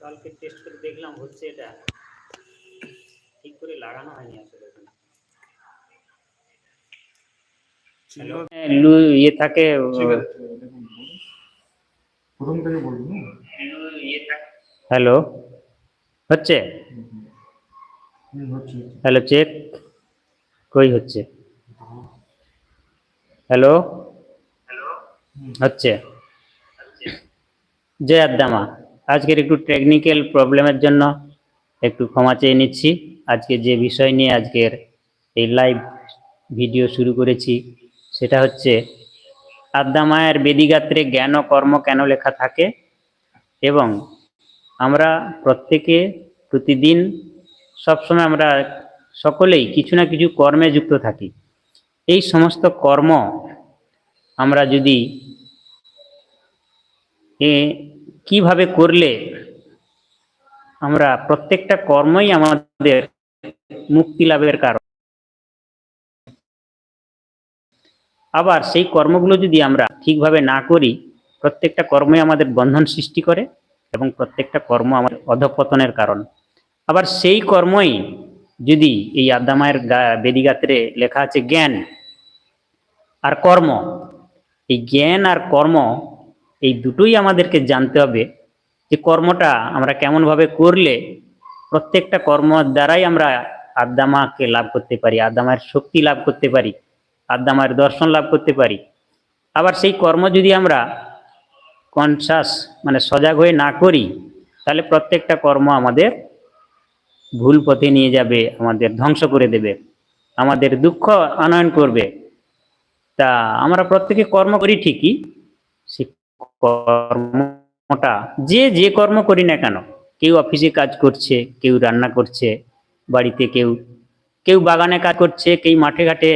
কালকে টেস্ট করে দেখলাম হচ্ছে এটা ঠিক করে লাগানো হয়নি আসলে। ইয়ে থাকে। প্রথম থেকে? হ্যালো? হচ্ছে। Hello check. কই হচ্ছে? হ্যালো হচ্ছে। জয় আদামা আজকের একটু টেকনিক্যাল প্রবলেমের জন্য একটু ক্ষমা চেয়ে নিচ্ছি। আজকে যে বিষয় নিয়ে আজকের এই লাইভ ভিডিও শুরু করেছি, সেটা হচ্ছে আদ্যামায়ের বেদিগাত্রে জ্ঞান ও কর্ম কেন লেখা থাকে এবং আমরা প্রত্যেকে প্রতিদিন সবসময় আমরা সকলেই কিছু না কিছু কর্মে যুক্ত থাকি। এই সমস্ত কর্ম আমরা যদি এ কীভাবে করলে আমরা প্রত্যেকটা কর্মই আমাদের মুক্তি লাভের কারণ? আবার সেই কর্মগুলো যদি আমরা ঠিকভাবে না করি, প্রত্যেকটা কর্মই আমাদের বন্ধন সৃষ্টি করে এবং প্রত্যেকটা কর্ম আমাদের অধপতনের কারণ। আবার সেই কর্মই যদি এই আদামায়ের বেদিগাত্রে লেখা আছে জ্ঞান আর কর্ম, এই জ্ঞান আর কর্ম, এই দুটোই আমাদেরকে জানতে হবে যে কর্মটা আমরা কেমনভাবে করলে প্রত্যেকটা কর্ম দ্বারাই আমরা আদামাকে লাভ করতে পারি আদামায়ের শক্তি লাভ করতে পারি আদামায়ের দর্শন লাভ করতে পারি। আবার সেই কর্ম যদি আমরা কনসাস মানে সজাগ হয়ে না করি, তাহলে প্রত্যেকটা কর্ম আমাদের ভুল পথে নিয়ে যাবে, আমাদের ধ্বংস করে দেবে, আমাদের দুঃখ আনয়ন করবে। তা আমরা প্রত্যেকে কর্ম করি ঠিকই সে কর্মটা যে যে কর্ম করি না কেন, কেউ অফিসে কাজ করছে, কেউ রান্না করছে, বাড়িতে কেউ কেউ বাগানে কাজ করছে, কেউ মাঠে ঘাটে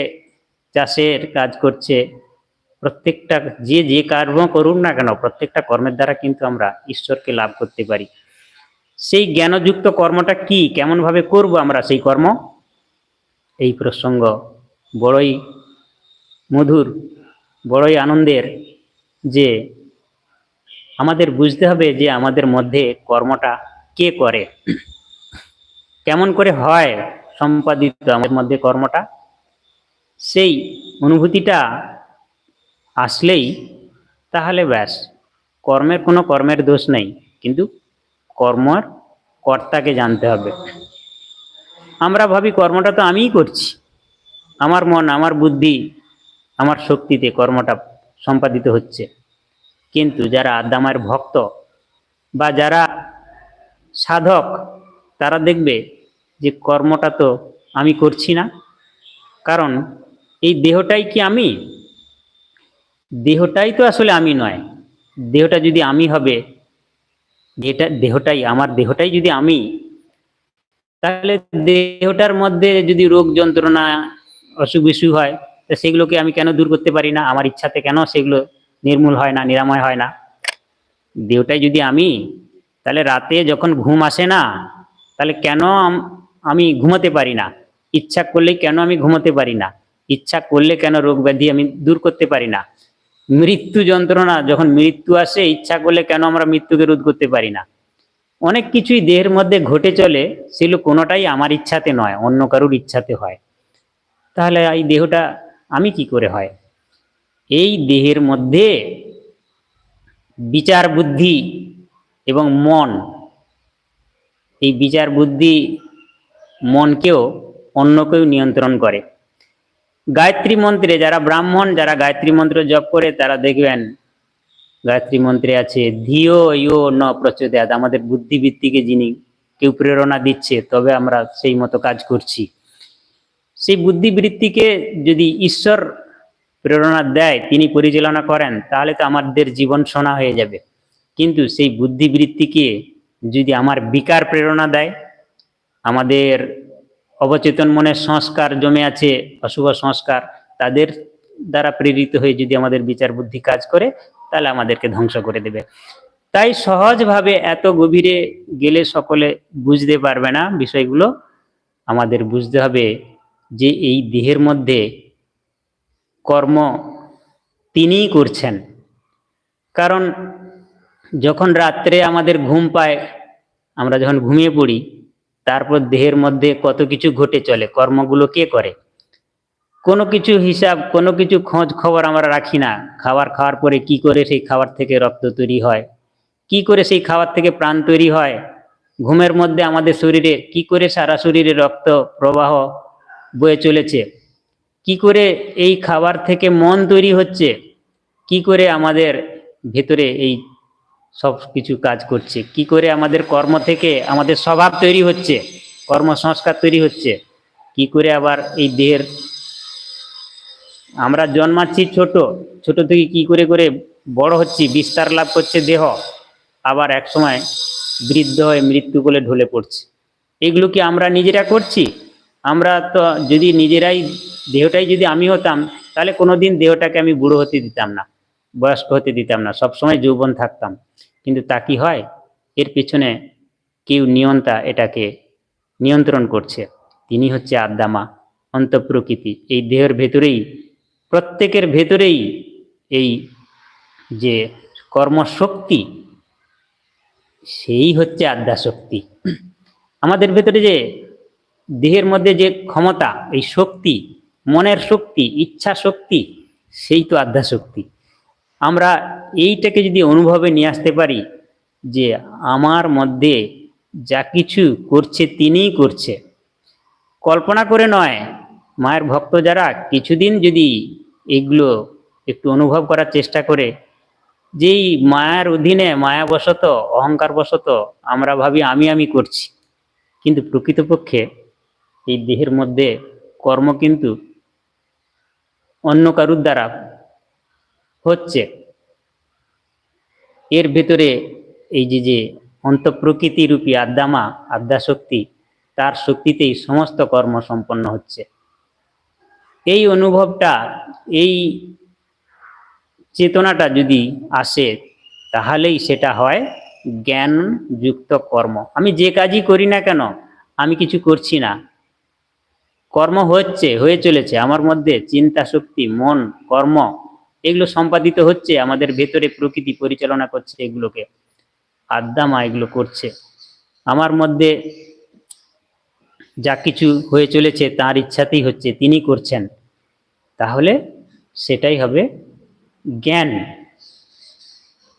চাষের কাজ করছে, প্রত্যেকটা যে যে কর্ম করুন না কেন, প্রত্যেকটা কর্মের দ্বারা কিন্তু আমরা ঈশ্বরকে লাভ করতে পারি। সেই জ্ঞানযুক্ত কর্মটা কি? কেমন ভাবে করব আমরা সেই কর্ম? এই প্রসঙ্গ বড়ই মধুর, বড়ই আনন্দের যে আমাদের বুঝতে হবে যে আমাদের মধ্যে কর্মটা কে করে। কেমন করে হয় সম্পাদিত আমাদের মধ্যে কর্মটা? সেই অনুভূতিটা আসলেই তাহলে ব্যাস, কর্মের কোনো কর্মের দোষ নেই। কিন্তু কর্মর কর্তাকে জানতে হবে। আমরা ভাবি কর্মটা তো আমিই করছি। আমার মন, আমার বুদ্ধি, আমার শক্তিতে কর্মটা সম্পাদিত হচ্ছে। কিন্তু যারা আদামার ভক্ত বা যারা সাধক, তারা দেখবে যে কর্মটা তো আমি করছি না। কারণ এই দেহটাই কি আমি? দেহটাই তো আসলে আমি নয়। দেহটা যদি আমি হবে যেটা দেহটাই, আমার দেহটাই যদি আমি, তাহলে দেহটার মধ্যে যদি রোগ যন্ত্রণা, অসুখ বিসুখ হয়, তা সেগুলোকে আমি কেন দূর করতে পারি না? আমার ইচ্ছাতে কেন সেগুলো নির্মূল হয় না, নিরাময় হয় না? দেহটাই যদি আমি, তাহলে রাতে যখন ঘুম আসে না, তাহলে কেন আমি ঘুমাতে পারি না? ইচ্ছা করলে কেন আমি ঘুমাতে পারি না? ইচ্ছা করলে কেন রোগ ব্যাধি আমি দূর করতে পারি না? মৃত্যু যন্ত্রণা, যখন মৃত্যু আসে, ইচ্ছা করলে কেন আমরা মৃত্যুকে রোধ করতে পারি না? অনেক কিছুই দেহের মধ্যে ঘটে চলে, সেগুলো কোনোটাই আমার ইচ্ছাতে নয়, অন্য কারুর ইচ্ছাতে হয়। তাহলে এই দেহটা আমি কি করে হয়? এই দেহের মধ্যে বিচার বুদ্ধি এবং মন, এই বিচার বুদ্ধি মনকেও অন্য কেউ নিয়ন্ত্রণ করে। গায়ত্রী মন্ত্রে, যারা ব্রাহ্মণ, যারা গায়ত্রী মন্ত্র জপ করে, তারা দেখবেন গায়ত্রী মন্ত্রে আছে ধিও ইও ন প্রচোদয়াত। আমাদের বুদ্ধিবৃত্তিকে যিনি কেউ প্রেরণা দিচ্ছে, তবে আমরা সেই মতো কাজ করছি। সেই বুদ্ধিবৃত্তিকে যদি ঈশ্বর প্রেরণা দেয়, তিনি পরিচালনা করেন, তাহলে তো আমাদের জীবন সোনা হয়ে যাবে। কিন্তু সেই বুদ্ধিবৃত্তিকে যদি আমার বিকার প্রেরণা দেয়, আমাদের অবচেতন মনের সংস্কার জমে আছে, অশুভ সংস্কার তাদের দ্বারা প্রেরিত হয়ে যদি আমাদের বিচার বুদ্ধি কাজ করে, তাহলে আমাদেরকে ধ্বংস করে দেবে। তাই সহজভাবে এত গভীরে গেলে সকলে বুঝতে পারবে না বিষয়গুলো। আমাদের বুঝতে হবে যে এই দেহের মধ্যে কর্ম তিনিই করছেন। কারণ যখন রাত্রে আমাদের ঘুম পায়, আমরা যখন ঘুমিয়ে পড়ি তারপর দেহের মধ্যে কত কিছু ঘটে চলে, কর্মগুলো কে করে? কোনো কিছু হিসাব, কোনো কিছু খোঁজ খবর আমরা রাখি না। খাবার খাওয়ার পরে কি করে সেই খাবার থেকে রক্ত তৈরি হয়? কি করে সেই খাবার থেকে প্রাণ তৈরি হয়? ঘুমের মধ্যে আমাদের শরীরে কি করে সারা শরীরে রক্ত প্রবাহ বয়ে চলেছে? কি করে এই খাবার থেকে মন তৈরি হচ্ছে? কি করে আমাদের ভেতরে এই সব কিছু কাজ করছে। কি করে আমাদের কর্ম থেকে আমাদের স্বভাব তৈরি হচ্ছে কর্মসংস্কার তৈরি হচ্ছে, কি করে আবার এই দেহের আমরা জন্মাচ্ছি ছোট ছোট থেকে কি করে করে বড় হচ্ছি, বিস্তার লাভ করছে দেহ, আবার এক সময় বৃদ্ধ হয়ে মৃত্যু কোলে ঢলে পড়ছে। এগুলো কি আমরা নিজেরা করছি? আমরা তো যদি নিজেরাই, দেহটাই যদি আমি হতাম, তাহলে কোনোদিন দেহটাকে আমি বুড়ো হতে দিতাম না, বয়স্ক হতে দিতাম না, সবসময় যৌবন থাকতাম। কিন্তু তা কি হয়? এর পেছনে কেউ নিয়ন্তা এটাকে নিয়ন্ত্রণ করছে। তিনি হচ্ছে আদ্দামা, অন্তঃপ্রকৃতি। এই দেহের ভেতরেই, প্রত্যেকের ভেতরেই এই যে কর্মশক্তি, সেই হচ্ছে আদ্যা শক্তি আমাদের ভেতরে যে দেহের মধ্যে যে ক্ষমতা, এই শক্তি, মনের শক্তি ইচ্ছা শক্তি সেই তো আদ্যা শক্তি আমরা এইটাকে যদি অনুভবে নিয়ে আসতে পারি যে আমার মধ্যে যা কিছু করছে তিনিই করছে। কল্পনা করে নয়, মায়ের ভক্ত যারা কিছুদিন যদি এগুলো একটু অনুভব করার চেষ্টা করে, যেই মায়ার অধীনে মায়াবশত, অহংকারবশত আমরা ভাবি, আমি আমি করছি। কিন্তু প্রকৃতপক্ষে এই দেহের মধ্যে কর্ম কিন্তু অন্য কারুর দ্বারা হচ্ছে। এর ভেতরে এই যে যে অন্তঃপ্রকৃতি রূপী আদ্যামা, আদ্যাশক্তি, তার শক্তিতেই সমস্ত কর্ম সম্পন্ন হচ্ছে। এই অনুভবটা, এই চেতনাটা যদি আসে, তাহলেই সেটা হয় জ্ঞানযুক্ত কর্ম। আমি যে কাজই করি না কেন, আমি কিছু করছি না। কর্ম হচ্ছে, হয়ে চলেছে। আমার মধ্যে চিন্তা শক্তি মন, কর্ম এগুলো সম্পাদিত হচ্ছে, আমাদের ভেতরে প্রকৃতি পরিচালনা করছে এগুলোকে, আদ্দামা এগুলো করছে। আমার মধ্যে যা কিছু হয়ে চলেছে তার ইচ্ছাতেই হচ্ছে, তিনি করছেন। তাহলে সেটাই হবে জ্ঞান।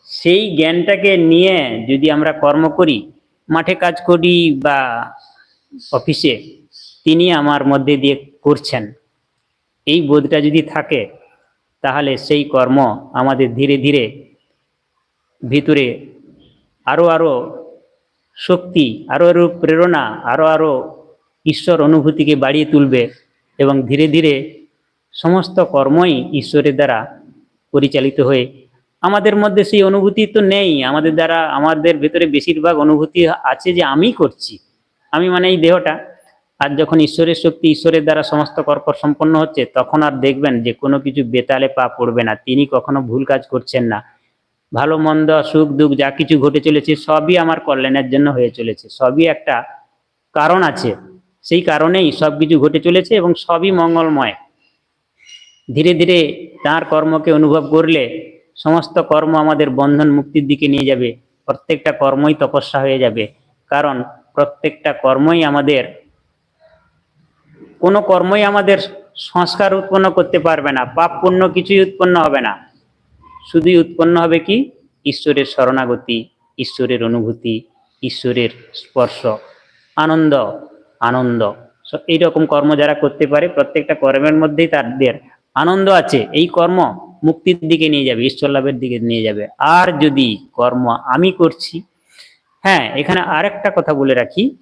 সেই জ্ঞানটাকে নিয়ে যদি আমরা কর্ম করি, মাঠে কাজ করি বা অফিসে, তিনি আমার মধ্যে দিয়ে করছেন। এই বোধটা যদি থাকে তাহলে সেই কর্ম আমাদের ধীরে ধীরে ভিতরে আরও আরও শক্তি আরও আরও প্রেরণা আরও আরও ঈশ্বর অনুভূতিকে বাড়িয়ে তুলবে এবং ধীরে ধীরে সমস্ত কর্মই ঈশ্বরের দ্বারা পরিচালিত হয়ে, আমাদের মধ্যে সেই অনুভূতি তো নেই। আমাদের দ্বারা, আমাদের ভেতরে বেশিরভাগ অনুভূতি আছে যে আমি করছি। আমি মানে এই দেহটা। আর যখন ঈশ্বরের শক্তি ঈশ্বরের দ্বারা সমস্ত কর্ম সম্পন্ন হচ্ছে, তখন আর দেখবেন যে কোনো কিছু বেতালে পা পড়বে না। তিনি কখনো ভুল কাজ করছেন না। ভালো, মন্দ, সুখ, দুঃখ, যা কিছু ঘটে চলেছে, সবই আমার কল্যাণের জন্য হয়ে চলেছে। সবই একটা কারণ আছে। সেই কারণেই সব কিছু ঘটে চলেছে এবং সবই মঙ্গলময়। ধীরে ধীরে তার কর্মকে অনুভব করলে সমস্ত কর্ম আমাদের বন্ধন মুক্তির দিকে নিয়ে যাবে। প্রত্যেকটা কর্মই তপস্যা হয়ে যাবে। কারণ প্রত্যেকটা কর্মই আমাদের কোনো কর্মই আমাদের সংস্কার উৎপন্ন করতে পারবে না, পাপ পুণ্য কিছুই উৎপন্ন হবে না। শুধুই উৎপন্ন হবে কি? ঈশ্বরের শরণাগতি, ঈশ্বরের অনুভূতি, ঈশ্বরের স্পর্শ, আনন্দ আনন্দ। এইরকম কর্ম যারা করতে পারে, প্রত্যেকটা কর্মের মধ্যেই তাদের আনন্দ আছে। এই কর্ম মুক্তির দিকে নিয়ে যাবে, ঈশ্বর লাভের দিকে নিয়ে যাবে। আর যদি কর্ম আমি করছি হ্যাঁ এখানে আরেকটা কথা বলে রাখি।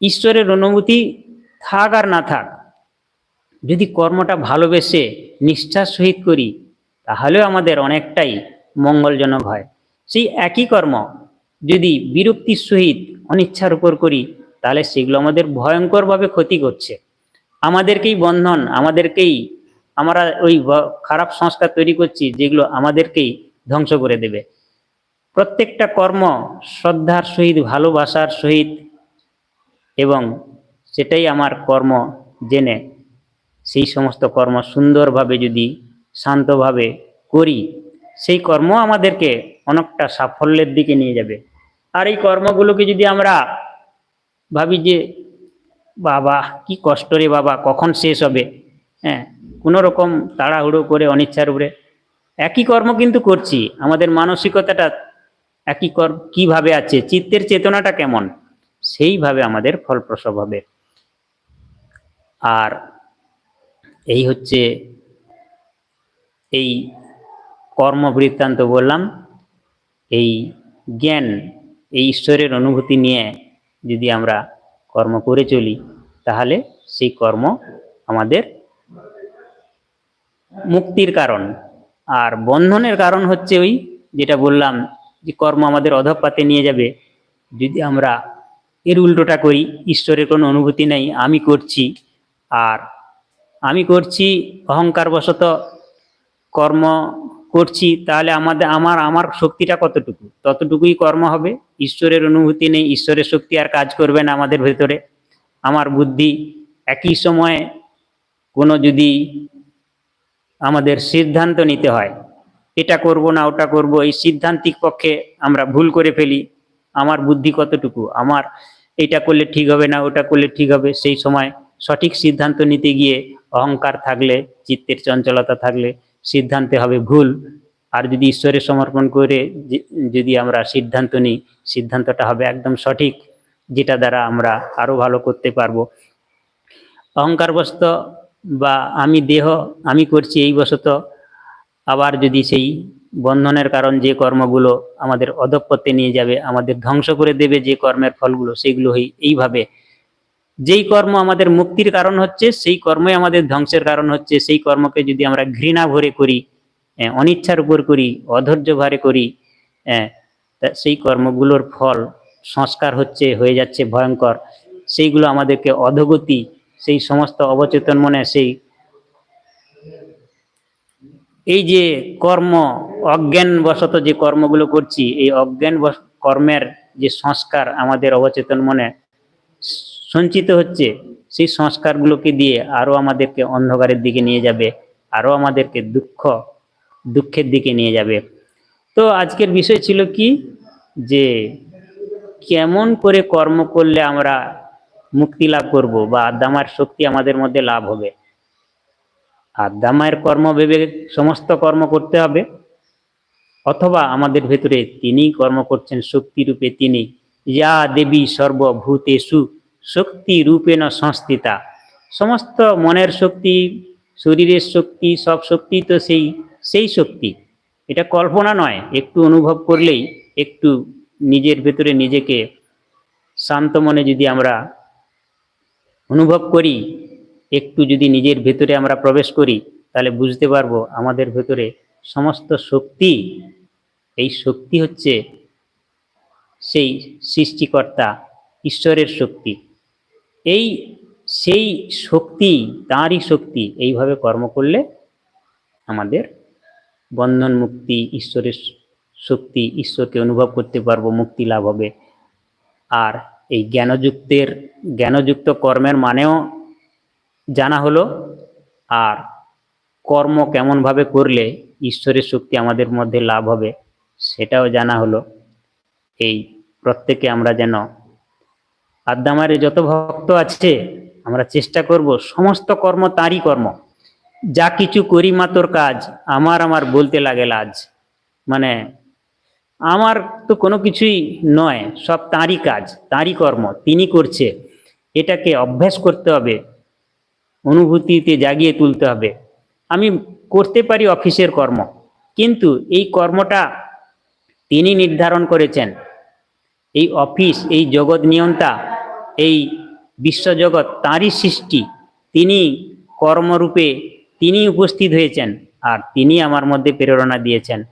ঈশ্বরের অনুভূতি থাক আর না থাক, যদি কর্মটা ভালোবেসে নিষ্ঠার সহিত করি, তাহলেও আমাদের অনেকটাই মঙ্গলজনক হয়। সেই একই কর্ম যদি বিরক্তির সহিত অনিচ্ছার উপর করি, তাহলে সেগুলো আমাদের ভয়ঙ্করভাবে ক্ষতি করছে। আমাদেরকেই বন্ধন, আমাদেরকেই আমরা ওই খারাপ সংস্কার তৈরি করছি, যেগুলো আমাদেরকেই ধ্বংস করে দেবে। প্রত্যেকটা কর্ম শ্রদ্ধার সহিত, ভালোবাসার সহিত এবং সেটাই আমার কর্ম জেনে, সেই সমস্ত কর্ম সুন্দরভাবে যদি শান্তভাবে করি, সেই কর্ম আমাদেরকে অনেকটা সাফল্যের দিকে নিয়ে যাবে। আর এই কর্মগুলোকে যদি আমরা ভাবি যে, বাবা, কি কষ্ট রে বাবা, কখন শেষ হবে? হ্যাঁ কোনো রকম তাড়াহুড়ো করে, অনিচ্ছার উপরে। একই কর্ম কিন্তু করছি। আমাদের মানসিকতাটা একই কর, কীভাবে আছে, চিত্তের চেতনাটা কেমন? সেইভাবে আমাদের ফলপ্রসব হবে। আর এই হচ্ছে এই কর্ম বৃত্তান্ত বললাম। এই জ্ঞান, এই ঈশ্বরের অনুভূতি নিয়ে যদি আমরা কর্ম করে চলি, তাহলে সেই কর্ম আমাদের মুক্তির কারণ। আর বন্ধনের কারণ হচ্ছে ওই যেটা বললাম যে কর্ম আমাদের অধপাতে নিয়ে যাবে। যদি আমরা এর উল্টোটা করি, ঈশ্বরের কোনো অনুভূতি নেই, আমি করছি আর আমি করছি অহংকার বশত কর্ম করছি, তাহলে আমাদের, আমার আমার শক্তিটা কতটুকু? ততটুকুই কর্ম হবে। ঈশ্বরের অনুভূতি নেই, ঈশ্বরের শক্তি আর কাজ করবে না আমাদের ভেতরে। আমার বুদ্ধি একই সময়ে কোনো যদি আমাদের সিদ্ধান্ত নিতে হয়, এটা করব না, ওটা করব, এই সিদ্ধান্তিক পক্ষে আমরা ভুল করে ফেলি, আমার বুদ্ধি কতটুকু? আমার এটা করলে ঠিক হবে না, ওটা করলে ঠিক হবে, সেই সময় সঠিক সিদ্ধান্ত নিতে গিয়ে অহংকার থাকলে, চিত্তের চঞ্চলতা থাকলে সিদ্ধান্তে হবে ভুল। আর যদি ঈশ্বরের সমর্পণ করে যদি আমরা সিদ্ধান্ত নিই, সিদ্ধান্তটা হবে একদম সঠিক, যেটা দ্বারা আমরা আরও ভালো করতে পারব। অহংকারবশত বা আমি দেহ, আমি করছি এই বশত, আবার যদি সেই বন্ধনের কারণ যে কর্মগুলো আমাদের অধপত্যে নিয়ে যাবে, আমাদের ধ্বংস করে দেবে যে কর্মের ফলগুলো, সেগুলো এইভাবে যেই কর্ম আমাদের মুক্তির কারণ হচ্ছে, সেই কর্মই আমাদের ধ্বংসের কারণ হচ্ছে। সেই কর্মকে যদি আমরা ঘৃণা ভরে করি অনিচ্ছার উপর করি, অধৈর্য ভারে করি সেই কর্মগুলোর ফল সংস্কার হচ্ছে, হয়ে যাচ্ছে ভয়ঙ্কর। সেইগুলো আমাদেরকে অধগতি, সেই সমস্ত অবচেতন মনে, সেই এই যে কর্ম অজ্ঞান বশত যে কর্মগুলো করছি, এই অজ্ঞান কর্মের যে সংস্কার আমাদের অবচেতন মনে সঞ্চিত হচ্ছে, সেই সংস্কারগুলোকে দিয়ে আরও আমাদেরকে অন্ধকারের দিকে নিয়ে যাবে, আরও আমাদেরকে দুঃখ, দুঃখের দিকে নিয়ে যাবে। তো আজকের বিষয় ছিল কি? যে কেমন করে কর্ম করলে আমরা মুক্তি লাভ করব বা আদামার শক্তি আমাদের মধ্যে লাভ হবে? আদামায়ের কর্ম ভেবে সমস্ত কর্ম করতে হবে, অথবা আমাদের ভেতরে তিনি কর্ম করছেন শক্তি রূপে তিনি যা দেবী সর্বভূতেষু শক্তি রূপেণ সংস্থিতা। সমস্ত মনের শক্তি, শরীরের শক্তি, সব শক্তি তো সেই সেই শক্তি। এটা কল্পনা নয়, একটু অনুভব করলেই একটু নিজের ভেতরে নিজেকে শান্ত মনে যদি আমরা অনুভব করি, একটু যদি নিজের ভেতরে আমরা প্রবেশ করি, তাহলে বুঝতে পারব আমাদের ভেতরে সমস্ত শক্তি, এই শক্তি হচ্ছে সেই সৃষ্টিকর্তা, ঈশ্বরের শক্তি। এই সেই শক্তি, তাঁরই শক্তি এইভাবে কর্ম করলে আমাদের বন্ধন মুক্তি ঈশ্বরের শক্তি, ঈশ্বরকে অনুভব করতে পারব, মুক্তি লাভ হবে। আর এই জ্ঞানযুক্তের, জ্ঞানযুক্ত কর্মের মানেও জানা হলো, আর কর্ম কেমনভাবে করলে ঈশ্বরের শক্তি আমাদের মধ্যে লাভ হবে, সেটাও জানা হলো। এই প্রত্যেকে আমরা যেন আদ্দামারে যত ভক্ত আছে, আমরা চেষ্টা করব সমস্ত কর্ম তারই কর্ম। যা কিছু করি মাতর কাজ, আমার আমার বলতে লাগে লাজ। মানে আমার তো কোনো কিছুই নয়, সব তাঁরই কাজ, তাঁরই কর্ম তিনি করছে। এটাকে অভ্যাস করতে হবে, অনুভূতিতে জাগিয়ে তুলতে হবে। আমি করতে পারি অফিসের কর্ম, কিন্তু এই কর্মটা তিনি নির্ধারণ করেছেন। এই অফিস, এই জগৎ নিয়ন্তা এই বিশ্বজগৎ তাঁরই সৃষ্টি। তিনি কর্মরূপে তিনি উপস্থিত হয়েছেন আর তিনি আমার মধ্যে প্রেরণা দিয়েছেন।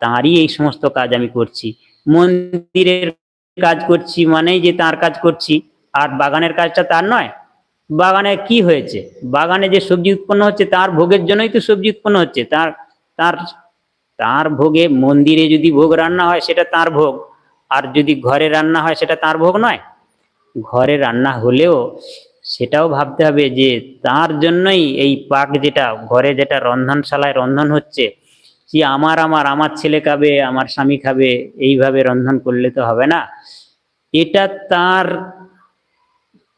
তাঁরই এই সমস্ত কাজ আমি করছি। মন্দিরের কাজ করছি মানেই যে তার কাজ করছি। আর বাগানের কাজটা তার নয়। বাগানে কি হয়েছে? বাগানে যে সবজি উৎপন্ন হচ্ছে তার ভোগের জন্যই তো সবজি উৎপন্ন হচ্ছে। তার তার তার ভোগে মন্দিরে যদি ভোগ রান্না হয় সেটা তার ভোগ। আর যদি ঘরে রান্না হয় সেটা তার ভোগ নয়। ঘরে রান্না হলেও সেটাও ভাবতে হবে যে তার জন্যই এই পাক যেটা, ঘরে যেটা রন্ধনশালায় রন্ধন হচ্ছে, কি আমার আমার আমার ছেলে খাবে, আমার স্বামী খাবে, এইভাবে রন্ধন করলে তো হবে না। এটা তার,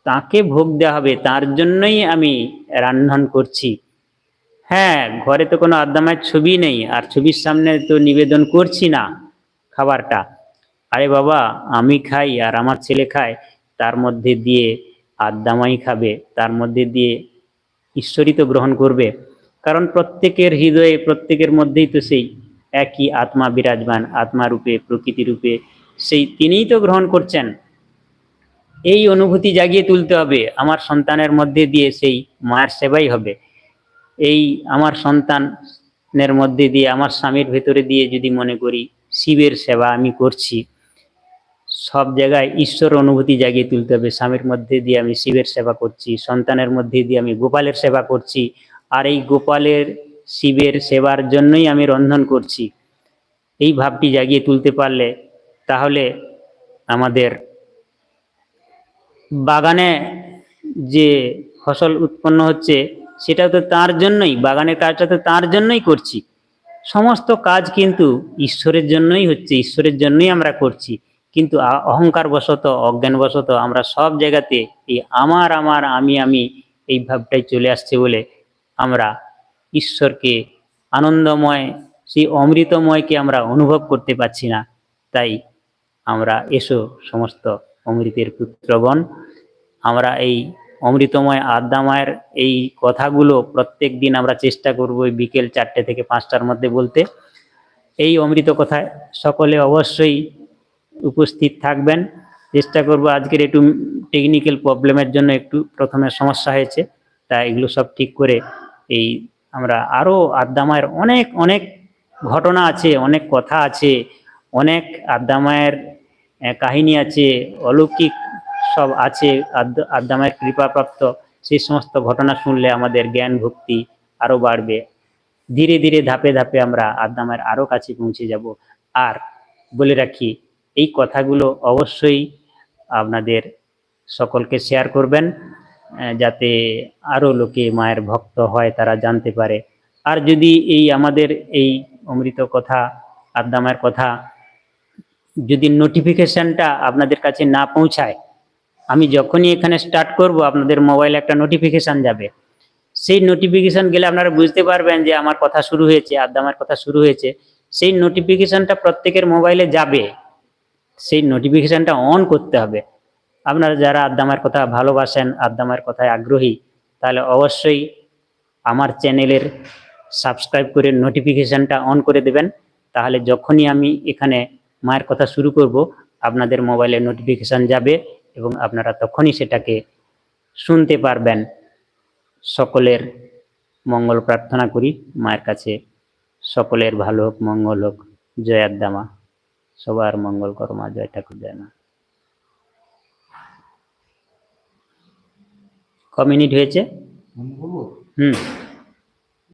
তাকে ভোগ দেওয়া হবে, তার জন্যই আমি রান্ধন করছি। হ্যাঁ ঘরে তো কোনো আদ্দামায় ছবি নেই, আর ছবির সামনে তো নিবেদন করছি না খাবারটা। আরে বাবা, আমি খাই আর আমার ছেলে খায় তার মধ্যে দিয়ে আদ্দামাই খাবে, তার মধ্যে দিয়ে ঈশ্বরই তো গ্রহণ করবে। কারণ প্রত্যেকের হৃদয়ে, প্রত্যেকের মধ্যেই তো সেই একই আত্মা বিরাজমান, আত্মা রূপে, প্রকৃতি রূপে, সেই তিনিই তো গ্রহণ করছেন। এই অনুভূতি জাগিয়ে তুলতে হবে, আমার সন্তানের মধ্যে দিয়ে সেই মায়ের সেবাই হবে। এই আমার সন্তানের মধ্যে দিয়ে, আমার স্বামীর ভেতরে দিয়ে যদি মনে করি, শিবের সেবা আমি করছি। সব জায়গায় ঈশ্বর অনুভূতি জাগিয়ে তুলতে হবে। স্বামীর মধ্যে দিয়ে আমি শিবের সেবা করছি, সন্তানের মধ্যে দিয়ে আমি গোপালের সেবা করছি, আর এই গোপালের শিবের সেবার জন্যই আমি রন্ধন করছি। এই ভাবটি জাগিয়ে তুলতে পারলে তাহলে আমাদের বাগানে যে ফসল উৎপন্ন হচ্ছে সেটা তো তার জন্যই, বাগানের কাজটা তো তার জন্যই করছি। সমস্ত কাজ কিন্তু ঈশ্বরের জন্যই হচ্ছে, ঈশ্বরের জন্যই আমরা করছি। কিন্তু অহংকার বশত অজ্ঞান বশত আমরা সব জায়গাতে এই আমার আমার, আমি আমি এই ভাবটাই চলে আসছে বলে আমরা ঈশ্বরকে আনন্দময়, সেই অমৃতময়কে আমরা অনুভব করতে পারছি না। তাই আমরা এসো সমস্ত অমৃতের পুত্রগণ। আমরা এই অমৃতময় আদ্যাময়ের এই কথাগুলো প্রত্যেক দিন আমরা চেষ্টা করব বিকেল চারটে থেকে পাঁচটার মধ্যে বলতে। এই অমৃত কথায় সকলে অবশ্যই উপস্থিত থাকবেন। চেষ্টা করব আজকের একটু টেকনিক্যাল প্রবলেমের জন্য একটু প্রথমে সমস্যা হয়েছে। তা এগুলো সব ঠিক করে এই আমরা আরও আদ্যামায়ের অনেক অনেক ঘটনা আছে অনেক কথা আছে অনেক আদ্যামায়ের আহ, কাহিনী আছে অলৌকিক সব আছে আদ্যামায়ের কৃপাপ্রাপ্ত। সেই সমস্ত ঘটনা শুনলে আমাদের জ্ঞান ভক্তি আরও বাড়বে। ধীরে ধীরে ধাপে ধাপে আমরা আদ্যামায়ের আরও কাছে পৌঁছে যাব। আর বলে রাখি এই কথাগুলো অবশ্যই আপনাদের সকলকে শেয়ার করবেন যাতে আরও লোকে মায়ের ভক্ত হয়, তারা জানতে পারে। আর যদি এই আমাদের এই অমৃত কথা আদ্দামায়ের কথা যদি নোটিফিকেশানটা আপনাদের কাছে না পৌঁছায়, আমি যখনই এখানে স্টার্ট করব, আপনাদের মোবাইলে একটা নোটিফিকেশান যাবে। সেই নোটিফিকেশান গেলে আপনারা বুঝতে পারবেন যে আমার কথা শুরু হয়েছে আদ্দামার কথা শুরু হয়েছে। সেই নোটিফিকেশানটা প্রত্যেকের মোবাইলে যাবে। সেই নোটিফিকেশনটা অন করতে হবে। আপনারা যারা আদ্দামার কথা ভালোবাসেন, আদ্দামার কথায় আগ্রহী, তাহলে অবশ্যই আমার চ্যানেলের সাবস্ক্রাইব করে নোটিফিকেশানটা অন করে দেবেন। তাহলে যখনই আমি এখানে মায়ের কথা শুরু করব, আপনাদের মোবাইলে নোটিফিকেশান যাবে এবং আপনারা তখনই সেটাকে শুনতে পারবেন। সকলের মঙ্গল প্রার্থনা করি, মায়ের কাছে সকলের ভালো হোক, মঙ্গল হোক। জয় আদ্দামা। সবার মঙ্গল করমা জয় ঠাকুর জয় মা। ক মিনিট হয়েছে হুম।